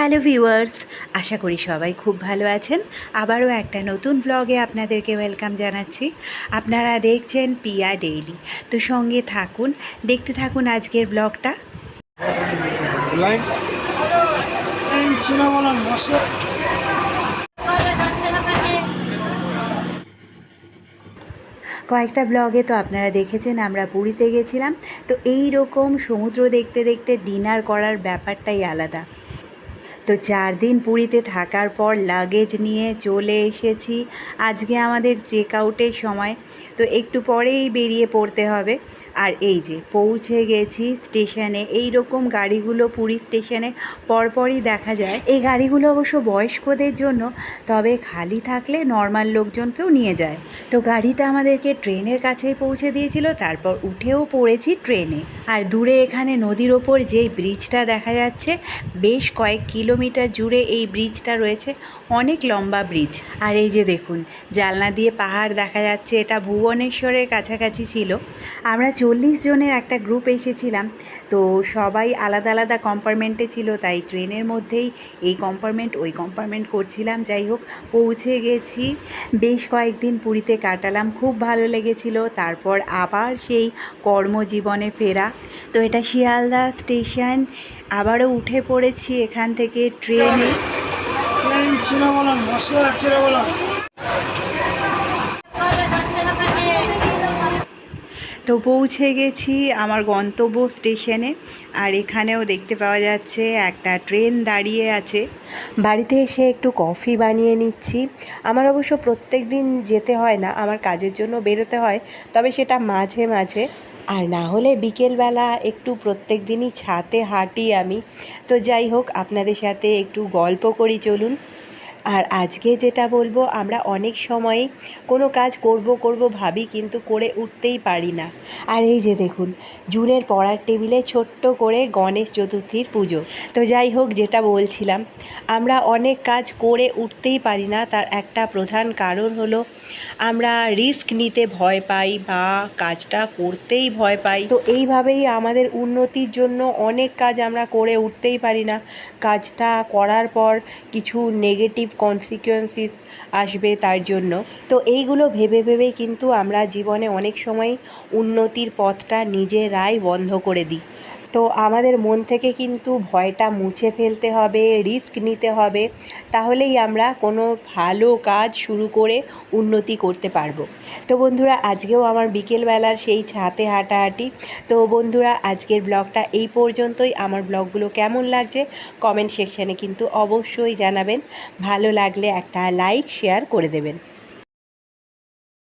Hello viewers আশা করি সবাই খুব ভালো আছেন। আবারও একটা নতুন ব্লগে আপনাদেরকে ওয়েলকাম জানাচ্ছি। আপনারা দেখছেন পিয়া ডেইলি তো সঙ্গে থাকুন দেখতে থাকুন আজকের ব্লগটা কয়েকটা ব্লগে তো আপনারা দেখেছেন আমরা পুরীতে গেছিলাম। তো এই রকম সমুদ্র দেখতে দেখতে ডিনার করার ব্যাপারটাই আলাদা। তো চার দিন পুরীতে থাকার পর লাগেজ নিয়ে চলে এসেছি। আজকে আমাদের চেক আউটের সময়। তো একটু পরেই বেরিয়ে পড়তে হবে। আর এই যে পৌঁছে গেছি স্টেশনে এই রকম গাড়িগুলো পুরী স্টেশনে পরপরই দেখা যায়। এই গাড়িগুলো অবশ্য বয়স্কদের জন্য, তবে খালি থাকলে নর্মাল লোকজনকেও নিয়ে যায়। তো গাড়িটা আমাদেরকে ট্রেনের কাছেই পৌঁছে দিয়েছিল, তারপর উঠেও পড়েছি ট্রেনে। আর দূরে এখানে নদীর ওপর যেই ব্রিজটা দেখা যাচ্ছে, বেশ কয়েক কিলোমিটার জুড়ে এই ব্রিজটা রয়েছে, অনেক লম্বা ব্রিজ। আর এই যে দেখুন জালনা দিয়ে পাহাড় দেখা যাচ্ছে, এটা ভুবনেশ্বরের কাছাকাছি ছিল। আমরা চল্লিশ জনের একটা গ্রুপ এসেছিলাম। তো সবাই আলাদা আলাদা কম্পার্টমেন্টে ছিল, তাই ট্রেনের মধ্যেই এই কম্পার্টমেন্ট ওই কম্পার্টমেন্ট করছিলাম। যাই হোক, পৌঁছে গেছি। বেশ কয়েকদিন পুরীতে কাটালাম, খুব ভালো লেগেছিল। তারপর আবার সেই কর্মজীবনে ফেরা। তো এটা শিয়ালদা স্টেশন। আবারও উঠে পড়েছি এখান থেকে ট্রেনে। তো পৌঁছে গেছি আমার গন্তব্য স্টেশনে। আর এখানেও দেখতে পাওয়া যাচ্ছে একটা ট্রেন দাঁড়িয়ে আছে। বাড়িতে এসে একটু কফি বানিয়ে নিচ্ছি। আমার অবশ্য প্রত্যেক দিন যেতে হয় না, আমার কাজের জন্য বেরোতে হয়, তবে সেটা মাঝে মাঝে। আর না হলে বিকেলবেলা একটু প্রত্যেক দিনই ছাতে হাঁটি আমি। তো যাই হোক, আপনাদের সাথে একটু গল্প করি, চলুন। আর আজকে যেটা বলব, আমরা অনেক সময়ই কোনো কাজ করব করব ভাবি কিন্তু করে উঠতেই পারি না। আর এই যে দেখুন, জুনের পড়ার টেবিলে ছোট্ট করে গণেশ চতুর্থীর পুজো। তো যাই হোক, যেটা বলছিলাম, আমরা অনেক কাজ করে উঠতেই পারি না। তার একটা প্রধান কারণ হলো, আমরা রিস্ক নিতে ভয় পাই বা কাজটা করতেই ভয় পাই। তো এইভাবেই আমাদের উন্নতির জন্য অনেক কাজ আমরা করে উঠতেই পারি না। কাজটা করার পর কিছু নেগেটিভ কনসিকুয়েন্সিস আসবে তার জন্য। তো এইগুলো ভেবে ভেবেই কিন্তু আমরা জীবনে অনেক সময় উন্নতির পথটা নিজেরাই বন্ধ করে দিই। তো আমাদের মন থেকে কিন্তু ভয়টা মুছে ফেলতে হবে রিস্ক নিতে হবে। তাহলেই আমরা কোনো ভালো কাজ শুরু করে উন্নতি করতে পারব। তো বন্ধুরা, আজকেও আমার বিকেলবেলার সেই ছাতে হাঁটাহাঁটি। তো বন্ধুরা, আজকের ব্লগটা এই পর্যন্তই। আমার ব্লগগুলো কেমন লাগছে কমেন্ট সেকশানে কিন্তু অবশ্যই জানাবেন। ভালো লাগলে একটা লাইক, শেয়ার করে দেবেন।